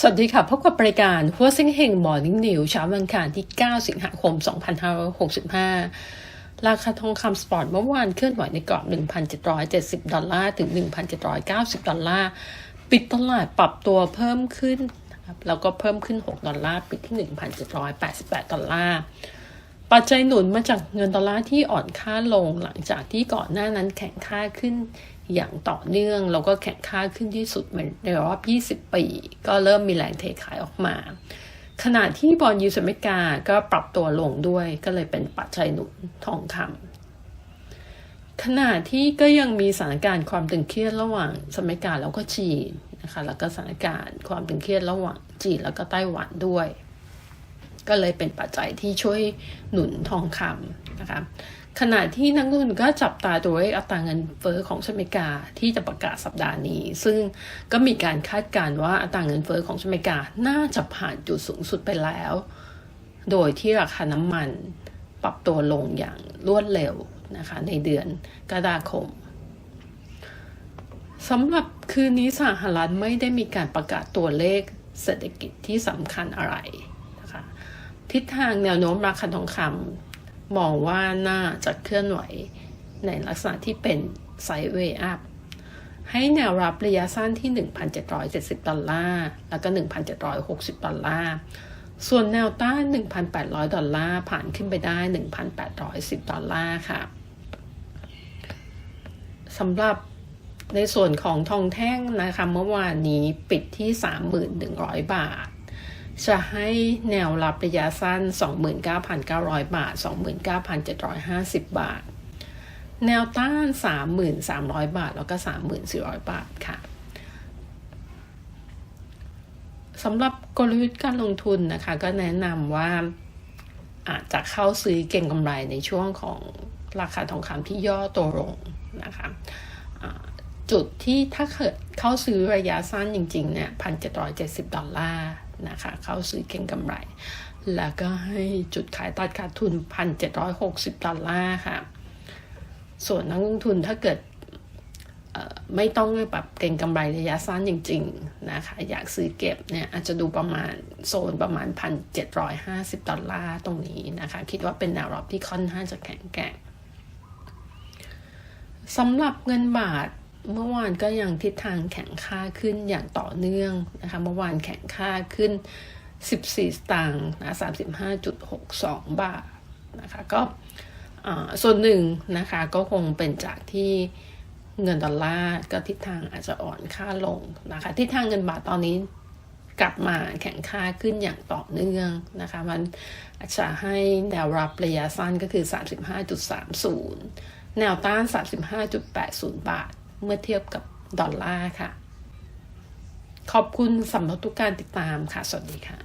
สวัสดีค่ะ พบกับรายการหัวเซ็งเฮงมอร์นิ่งนิวเช้าวันอังคารที่ 9 สิงหาคม 2565 ราคาทองคำสปอร์ตเมื่อวานเคลื่อนไหวในกรอบ 1,770 ดอลลาร์ ถึง 1,790 ดอลลาร์ ปิดตลาดปรับตัวเพิ่มขึ้น แล้วก็เพิ่มขึ้น 6 ดอลลาร์ ปิดที่ 1,788 ดอลลาร์ ปัจจัยหนุนมาจากเงินดอลลาร์ที่อ่อนค่าลงหลังจากที่ก่อนหน้านั้นแข็งค่าขึ้นอย่างต่อเนื่องแล้วก็แข็งค่าขึ้นที่สุดในรอบ 20 ปี ก็เริ่มมีแรงเทขายออกมา ขณะที่บอลยูสเมกาก็ปรับตัวลงด้วยก็เลยเป็นปัจจัยหนุนทองคำขณะที่ก็ยังมีสถานการณ์ความตึงเครียดระหว่างสเมริกาแล้วก็จีนนะคะแล้วก็สถานการณ์ความตึงเครียดระหว่างจีนแล้วก็ไต้หวันด้วย ก็เลยเป็นปัจจัยที่ช่วยหนุนทองคำนะคะขณะที่นักลงทุนก็จับตาตัวเลขอัตราเงินเฟ้อของสหรัฐอเมกาที่จะประกาศสัปดาห์นี้ ซึ่งก็มีการคาดการณ์ว่าอัตราเงินเฟ้อของสหรัฐอเมกาน่าจะผ่านจุดสูงสุดไปแล้ว โดยที่ราคาน้ำมันปรับตัวลงอย่างรวดเร็วนะคะในเดือนกรกฎาคมสำหรับคืนนี้สหรัฐไม่ได้มีการประกาศตัวเลขเศรษฐกิจที่สำคัญอะไร ทิศทางแนวโน้มราคาทองคำมองว่าน่าจะเคลื่อนไหวในลักษณะที่เป็นไซด์เวย์อัพให้แนวรับระยะสั้นที่ 1,770 ดอลลาร์ แล้วก็ 1,760 ดอลลาร์ ส่วนแนวต้าน 1,800 ดอลลาร์ ผ่านขึ้นไปได้ 1,810 ดอลลาร์ค่ะสำหรับในส่วนของทองแท่งนะคะเมื่อวานนี้ปิดที่ 3,100 บาท จะให้แนวรับระยะสั้น 29,900 บาท 29,750 บาท แนวต้าน 3,300 บาท แล้วก็ 3,400 บาทค่ะสำหรับกลยุทธ์การลงทุนนะคะ ก็แนะนำว่าอาจจะเข้าซื้อเก่งกำไรในช่วงของราคาทองคำที่ย่อตัวลงนะคะ จุดที่ถ้าเกิดเขาซื้อระยะสั้นจริงๆเนี่ยพันเจ็ดร้อยเจ็ดสิบดอลลาร์นะคะเขาซื้อเก่งกำไร แล้วก็ให้จุดขายตัดขาดทุนพันเจ็ดร้อยหกสิบดอลลาร์ค่ะ ส่วนนักลงทุนถ้าเกิดไม่ต้องแบบเก่งกำไรระยะสั้นจริง ๆ นะคะ อยากซื้อเก็บเนี่ยอาจจะดูประมาณโซนประมาณพันเจ็ดร้อยห้าสิบดอลลาร์ตรงนี้นะคะ คิดว่าเป็นแนวรับที่ค่อนข้างจะแข็งแกร่งสำหรับเงินบาท เมื่อวานก็ยังทิศทางแข็งค่าขึ้นอย่างต่อเนื่องนะคะเมื่อวานแข็งค่าขึ้น 14 สตางค์นะ35.62 บาทนะคะก็ส่วนหนึ่งนะคะก็คงเป็นจากที่เงินดอลลาร์ก็ทิศทางอาจจะอ่อนค่าลงนะคะทิศทางเงินบาทตอนนี้กลับมาแข็งค่าขึ้นอย่างต่อเนื่องนะคะมันอาจจะให้แนวรับระยะสั้นก็คือ 35.30 แนวต้าน 35.80 บาท เมื่อเทียบกับดอลลาร์ค่ะ ขอบคุณสำหรับทุกการติดตามค่ะ สวัสดีค่ะ